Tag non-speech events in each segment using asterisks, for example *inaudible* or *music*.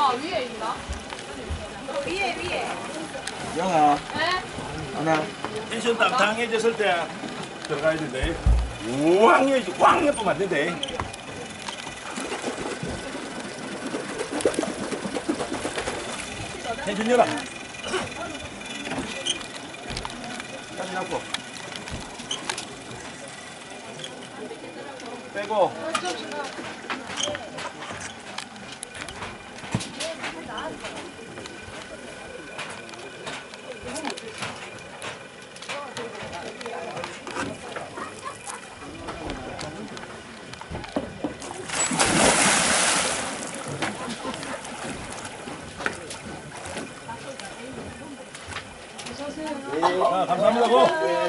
오빠 위에 있나? 위에 위에. 영아. 네? 하나 텐션 딱 당해졌을 때 들어가야 된대. 우왕 해야지 꽝 해보면 안 된대. 텐션 열어. 다시 잡고. 빼고 감사합니다. 고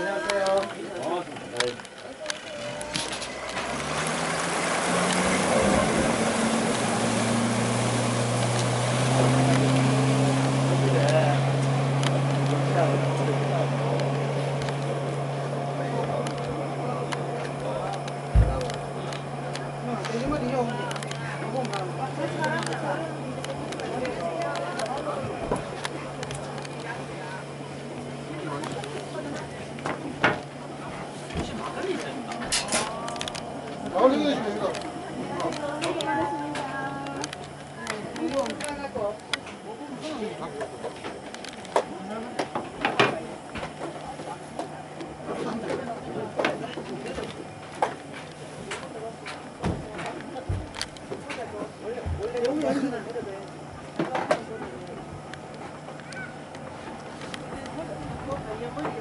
Gracias.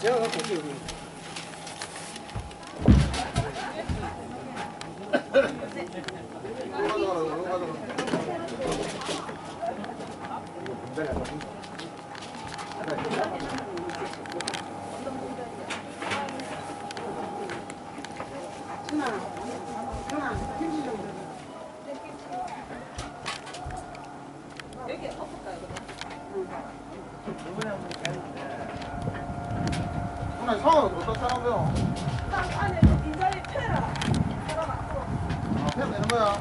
제가 갖고 올게요. 여기. 이거 가져가라, 이거 가져가라. 누나 상황은 어떤 사람이요? 딱 안에 인자리 패라. 아, 편 되는 거야?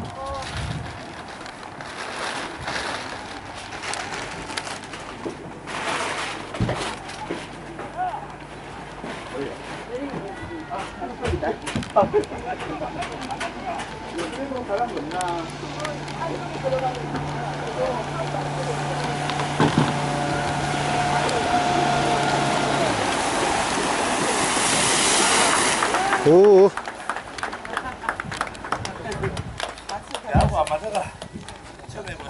이거 사람 없나? 오, 처음에 뭐.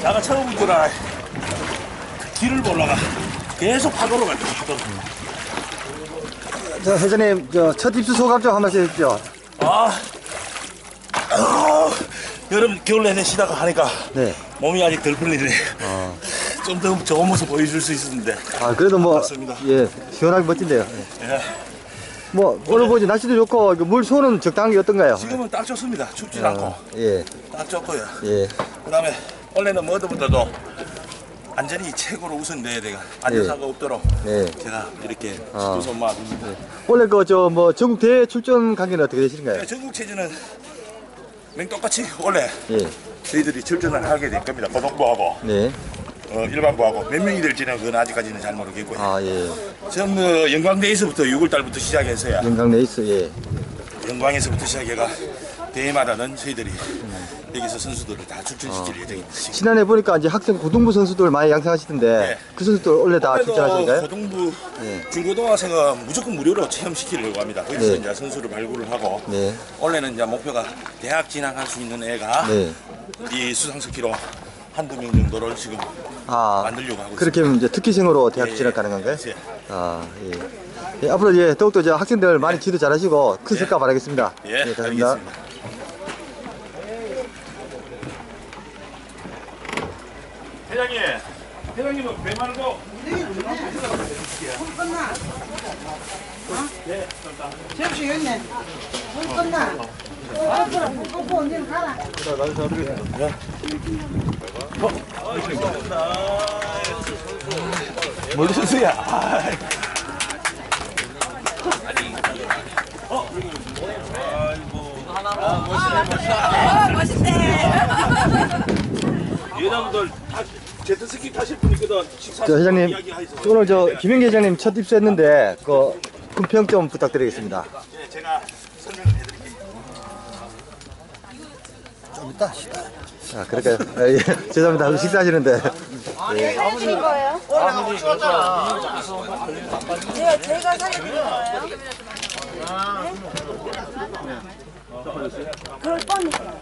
자가 처음부터라 길을 몰라가. 계속 파도로 갔다 파도로 저 회장님, 저첫 입수 소감 좀 한 말씀 해주십시오. 아, 아 여름 겨울 내내 쉬다가 하니까 네. 몸이 아직 덜 풀리네 좀더 좋은 모습 보여줄 수 있었는데 아, 그래도 뭐, 맞습니다. 예, 시원하게 멋진데요. 예. 예, 뭐, 오늘 보지 날씨도 좋고, 물 소는 적당히 어떤가요? 지금은 딱 좋습니다 춥지 어, 않고 예, 딱 좋고요 예. 그 다음에 원래는 뭐더부터도 안전이 최고로 우선돼야 돼가 안전사고 없도록 예. 제가 이렇게 아. 지도선만 원래 그, 저, 뭐, 전국 대회 출전 관계는 어떻게 되시는가요? 전국 체제는 맹 똑같이 원래 예, 저희들이 출전을 하게 될 겁니다. 고등부하고 네. 어, 일반부하고 몇 명이 될지는 그건 아직까지는 잘 모르겠고요. 아, 예. 처음 뭐 영광대에서부터 6월 달부터 시작해서야 영광 레이스, 예. 영광에서부터 시작해가 대회마다는 저희들이 여기서 선수들을 다 출전시킬 예정입니다. 지금. 지난해 보니까 이제 학생 고등부 선수들 많이 양성하시던데 네. 그 선수들 원래 다 그래도 출전하신가요? 고등부 네. 중고등학생은 무조건 무료로 체험시키려고 합니다. 거기서 네. 이제 선수를 발굴을 하고 네. 원래는 이제 목표가 대학 진학할 수 있는 애가 네. 이 수상스키로 한두 명 정도를 지금 아, 만들려고 하고 그렇게 하면 이제 특기생으로 대학 예, 진학 가능한가요? 예. 아, 예. 예, 앞으로 예, 더욱더 이제 학생들 많이 지도 잘하시고 큰 성과 바라겠습니다. 예, 감사합니다. 알겠습니다. 회장님, 회장님은 배 말고 접시 있네. 물 끝나. 앞으로 물 끓고 언제는 가라. 뭘 선수야? 아, 멋있네. 여 자분들 다 제트스키 타실 분 있거든. 식사 저 회장님, 이야기하셔서. 오늘 저 김영기 회장님 첫 입수했는데 그 품평 좀 부탁드리겠습니다. 예, 제가 설명을 해드릴게요. 아, 그럴까요? 아, 예. *laughs* 죄송합니다. 식사하시는데. 사진 드린 거예요? 제가, 제가 사진 드린 거예요? 네? 그럴 뻔했어요.